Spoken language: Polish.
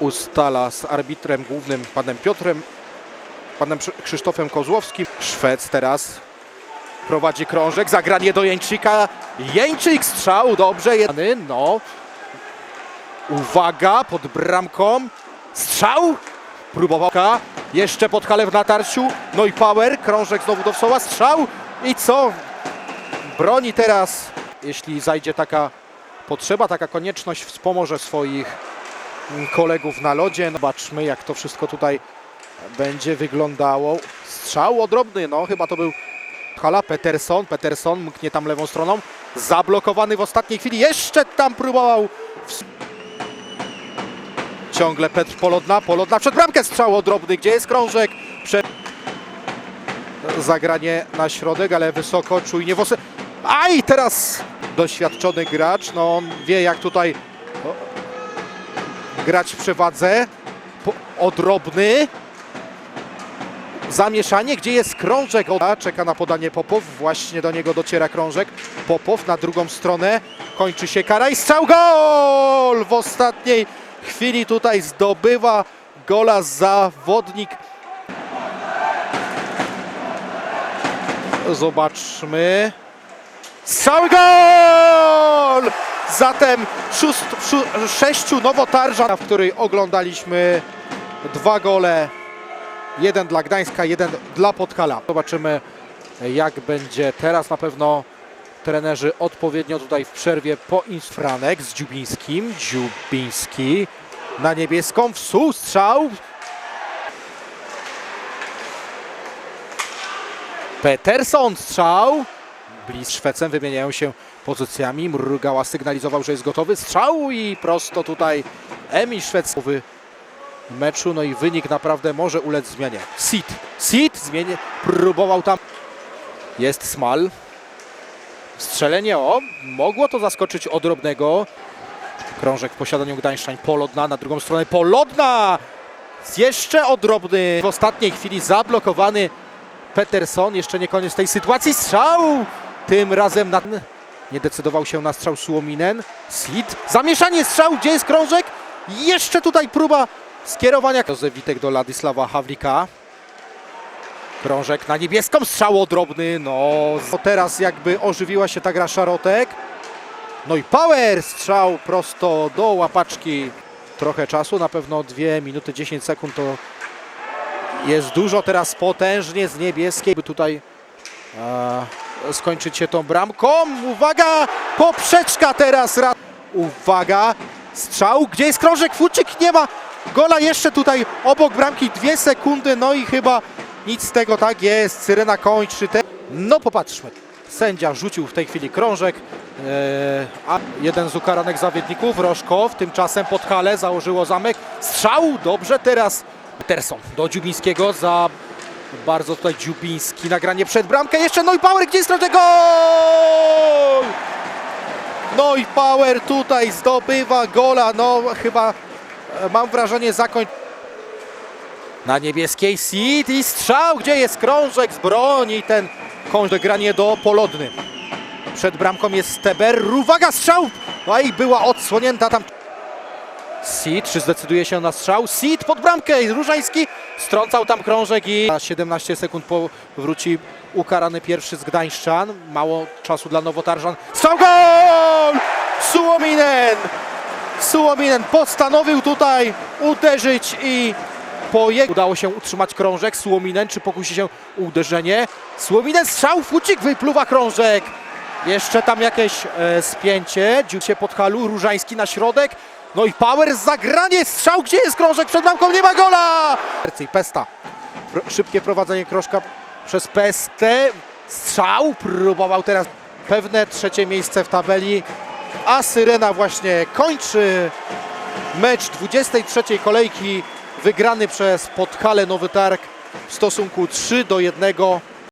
ustala z arbitrem głównym panem Piotrem, panem Krzysz- Krzysztofem Kozłowskim. Szwec teraz prowadzi krążek, zagranie do Jeńczyka. Jeńczyk strzał, dobrze, no. Uwaga, pod bramką. Strzał, próbował. Jeszcze pod hale w natarciu. No i power, krążek znowu do Wsoła, strzał. I co? Broni teraz, jeśli zajdzie taka potrzeba, taka konieczność, wspomoże swoich kolegów na lodzie. Zobaczmy, jak to wszystko tutaj będzie wyglądało. Strzał odrobny, no chyba to był Hala Peterson. Peterson mknie tam lewą stroną. Zablokowany w ostatniej chwili. Jeszcze tam próbował. Ciągle Petr Polodna. Polodna przed bramkę strzał odrobny. Gdzie jest krążek? Prze... Zagranie na środek, ale wysoko, czujnie włosy. Aj, teraz doświadczony gracz. No on wie jak tutaj grać w przewadze. Odrobny. Zamieszanie, gdzie jest krążek. Czeka na podanie Popow. Właśnie do niego dociera krążek. Popow na drugą stronę. Kończy się kara i strzał gol! W ostatniej chwili tutaj zdobywa gola zawodnik. Zobaczmy. Strzał gol! Zatem szóst, szó, sześciu nowotarżan, w której oglądaliśmy dwa gole. Jeden dla Gdańska, jeden dla Podhala. Zobaczymy jak będzie teraz. Na pewno trenerzy odpowiednio tutaj w przerwie po Franek z Dziubińskim. Dziubiński na niebieską. Wsu strzał. Peterson strzał. Blis z Szwecem wymieniają się pozycjami. Mrugała sygnalizował, że jest gotowy. Strzał i prosto tutaj Emil Szweckowy meczu. No i wynik naprawdę może ulec zmianie. Sit. Sit zmienię. Próbował tam. Jest Smal. Strzelenie o. Mogło to zaskoczyć odrobnego. Krążek w posiadaniu Gdańszczan. Polodna na drugą stronę. Polodna! Jeszcze odrobny. W ostatniej chwili zablokowany Peterson. Jeszcze nie koniec tej sytuacji. Strzał! Tym razem na... Nie decydował się na strzał Suominen. Slit. Zamieszanie strzał. Gdzie jest krążek? Jeszcze tutaj próba skierowania. Witek do Ladisława Hawlika. Krążek na niebieską. Strzał odrobny. No teraz jakby ożywiła się ta gra Szarotek. No i power strzał prosto do łapaczki. Trochę czasu, na pewno 2 minuty 10 sekund to jest dużo. Teraz potężnie z niebieskiej, by tutaj e, skończyć się tą bramką. Uwaga! Poprzeczka teraz. Ra- Uwaga! Strzał. Gdzie jest krążek? Fuczyk nie ma gola jeszcze tutaj obok bramki. Dwie sekundy. No i chyba nic z tego. Tak jest. Syrena kończy. Te... No popatrzmy. Sędzia rzucił w tej chwili krążek. E, a jeden z ukaranych zawodników, Rożkow, tymczasem pod halę założyło zamek. Strzał. Dobrze teraz. Peterson do Dziubińskiego za bardzo tutaj Dziubiński. Nagranie przed bramkę. Jeszcze i Power. Gdzie jest krążek? Gol! I Power tutaj zdobywa gola. No chyba e, mam wrażenie zakoń... Na niebieskiej Seed i strzał. Gdzie jest krążek z broni? Ten krążek granie do Polodny. Przed bramką jest Steber. Uwaga, strzał! No i była odsłonięta tam. Seed, czy zdecyduje się na strzał? Seed pod bramkę. Różański strącał tam krążek i na 17 sekund powróci ukarany pierwszy z Gdańszczan. Mało czasu dla Nowotarżan. Strzał gol! Suominen! Suominen postanowił tutaj uderzyć i po jego udało się utrzymać krążek. Suominen, czy pokusi się uderzenie? Suominen strzał, Fucik wypluwa krążek. Jeszcze tam jakieś e, spięcie. Dził się pod halu, Różański na środek. No i Power, zagranie, strzał, gdzie jest krążek? Przed bramką nie ma gola! Pesta. Pro, szybkie prowadzenie krożka przez Pestę. Strzał, próbował teraz pewne trzecie miejsce w tabeli. A Syrena właśnie kończy mecz 23 kolejki wygrany przez Podhale Nowy Targ w stosunku 3 do 1